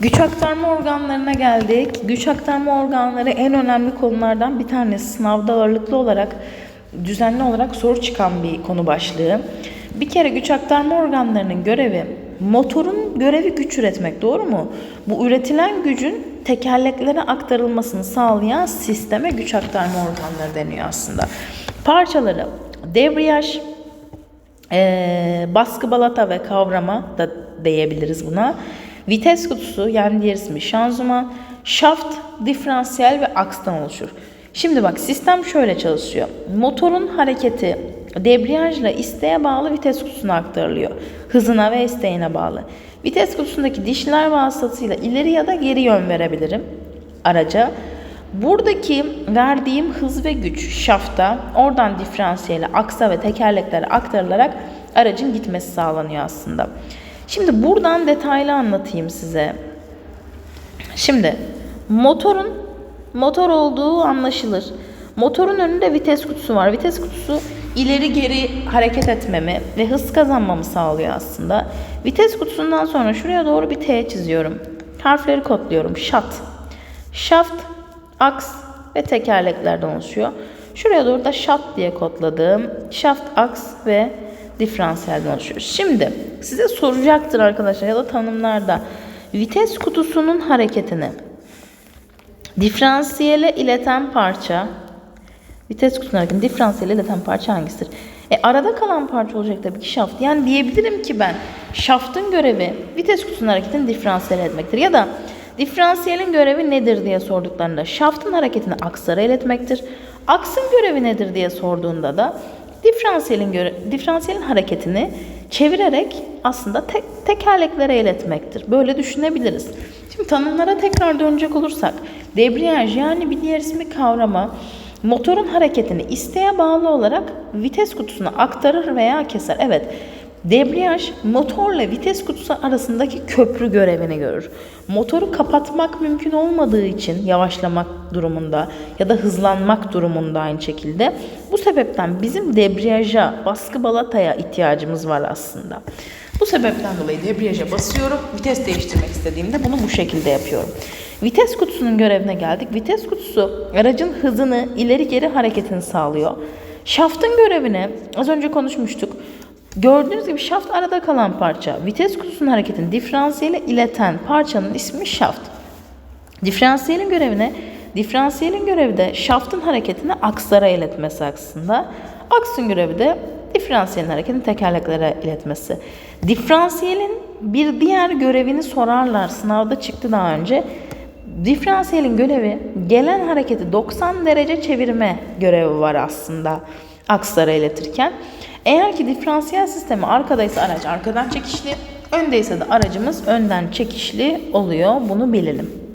Güç aktarma organlarına geldik. Güç aktarma organları en önemli konulardan bir tanesi. Sınavda ağırlıklı olarak, düzenli olarak soru çıkan bir konu başlığı. Bir kere güç aktarma organlarının görevi, motorun görevi güç üretmek, doğru mu? Bu üretilen gücün tekerleklere aktarılmasını sağlayan sisteme güç aktarma organları deniyor aslında. Parçaları debriyaj, ee, baskı balata ve kavrama da diyebiliriz buna. Vites kutusu yani diğer ismi şanzıman, şaft, diferansiyel ve akstan oluşur. Şimdi bak sistem şöyle çalışıyor. Motorun hareketi debriyajla isteğe bağlı vites kutusuna aktarılıyor. Hızına ve isteğine bağlı. Vites kutusundaki dişler vasıtasıyla ileri ya da geri yön verebilirim araca. Buradaki verdiğim hız ve güç şafta oradan diferansiyele, aksa ve tekerleklere aktarılarak aracın gitmesi sağlanıyor aslında. Şimdi buradan detaylı anlatayım size. Şimdi motorun motor olduğu anlaşılır. Motorun önünde vites kutusu var. Vites kutusu ileri geri hareket etmemi ve hız kazanmamı sağlıyor aslında. Vites kutusundan sonra şuraya doğru bir T çiziyorum. Harfleri kodluyorum. Şat. Shaft, aks ve tekerleklerden oluşuyor. Şuraya doğru da şat diye kodladığım shaft, aks ve diferansiyelden oluşuyor. Şimdi size soracaktır arkadaşlar ya da tanımlarda vites kutusunun hareketini diferansiyele ileten parça vites kutusunun hareketini diferansiyele ileten parça hangisidir? E arada kalan parça olacak tabii ki şaft. Yani diyebilirim ki ben şaftın görevi vites kutusunun hareketini diferansiyele etmektir. Ya da diferansiyelin görevi nedir diye sorduklarında şaftın hareketini aksara iletmektir. Aksın görevi nedir diye sorduğunda da diferansiyelin göre diferansiyelin hareketini çevirerek aslında tek, tekerleklere iletmektir. Böyle düşünebiliriz. Şimdi tanımlara tekrar dönecek olursak debriyaj yani bir diğer ismi kavrama motorun hareketini isteğe bağlı olarak vites kutusuna aktarır veya keser. Evet, debriyaj motorla vites kutusu arasındaki köprü görevini görür. Motoru kapatmak mümkün olmadığı için yavaşlamak durumunda ya da hızlanmak durumunda aynı şekilde. Bu sebepten bizim debriyaja, baskı balataya ihtiyacımız var aslında. Bu sebepten dolayı debriyaja basıyorum. Vites değiştirmek istediğimde bunu bu şekilde yapıyorum. Vites kutusunun görevine geldik. Vites kutusu aracın hızını ileri geri hareketini sağlıyor. Şaftın görevini az önce konuşmuştuk. Gördüğünüz gibi şaft arada kalan parça. Vites kutusunun hareketini diferansiyele ileten parçanın ismi şaft. Diferansiyelin görevine diferansiyelin görevi de şaftın hareketini akslara iletmesi aslında. Aksın görevi de diferansiyelin hareketini tekerleklere iletmesi. Diferansiyelin bir diğer görevini sorarlar. Sınavda çıktı daha önce. Diferansiyelin görevi gelen hareketi 90 derece çevirme görevi var aslında akslara iletirken. Eğer ki diferansiyel sistemi arkadaysa araç arkadan çekişli, öndeyse de aracımız önden çekişli oluyor. Bunu bilelim.